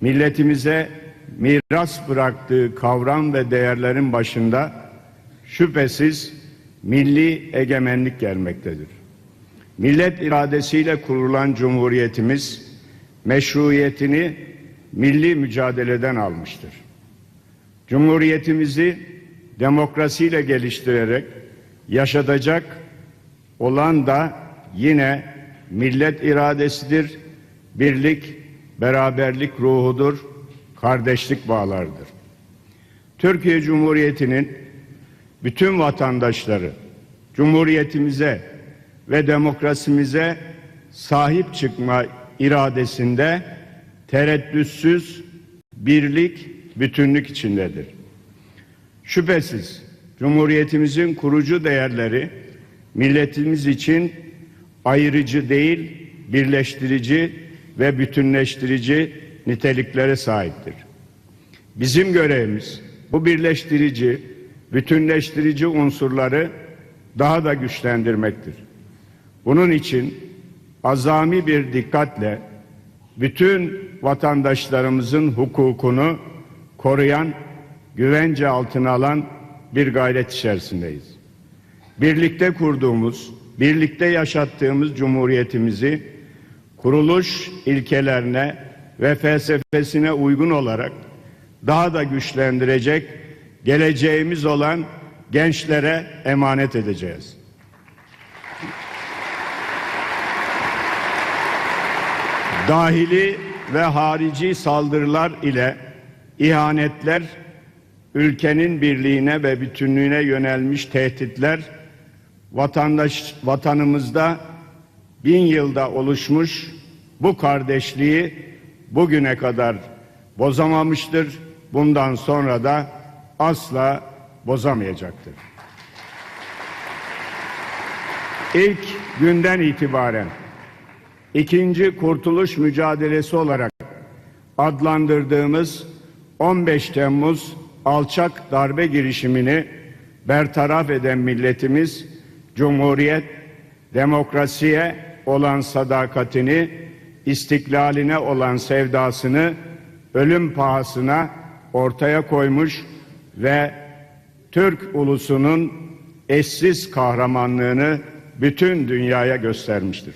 milletimize miras bıraktığı kavram ve değerlerin başında şüphesiz milli egemenlik gelmektedir. Millet iradesiyle kurulan cumhuriyetimiz meşruiyetini milli mücadeleden almıştır. Cumhuriyetimizi demokrasiyle geliştirerek yaşatacak olan da yine millet iradesidir, birlik, beraberlik ruhudur, kardeşlik bağlardır. Türkiye Cumhuriyeti'nin bütün vatandaşları Cumhuriyetimize ve demokrasimize sahip çıkma iradesinde tereddütsüz birlik, bütünlük içindedir. Şüphesiz Cumhuriyetimizin kurucu değerleri milletimiz için ayrıcı değil, birleştirici ve bütünleştirici niteliklere sahiptir. Bizim görevimiz bu birleştirici, bütünleştirici unsurları daha da güçlendirmektir. Bunun için azami bir dikkatle bütün vatandaşlarımızın hukukunu koruyan, güvence altına alan bir gayret içerisindeyiz. Birlikte kurduğumuz, birlikte yaşattığımız cumhuriyetimizi kuruluş ilkelerine ve felsefesine uygun olarak daha da güçlendirecek geleceğimiz olan gençlere emanet edeceğiz. Dahili ve harici saldırılar ile ihanetler, ülkenin birliğine ve bütünlüğüne yönelmiş tehditler, vatandaş vatanımızda bin yılda oluşmuş bu kardeşliği bugüne kadar bozamamıştır. Bundan sonra da asla bozamayacaktır. İlk günden itibaren ikinci kurtuluş mücadelesi olarak adlandırdığımız 15 Temmuz alçak darbe girişimini bertaraf eden milletimiz Cumhuriyet, demokrasiye olan sadakatini, istiklaline olan sevdasını ölüm pahasına ortaya koymuş ve Türk ulusunun eşsiz kahramanlığını bütün dünyaya göstermiştir.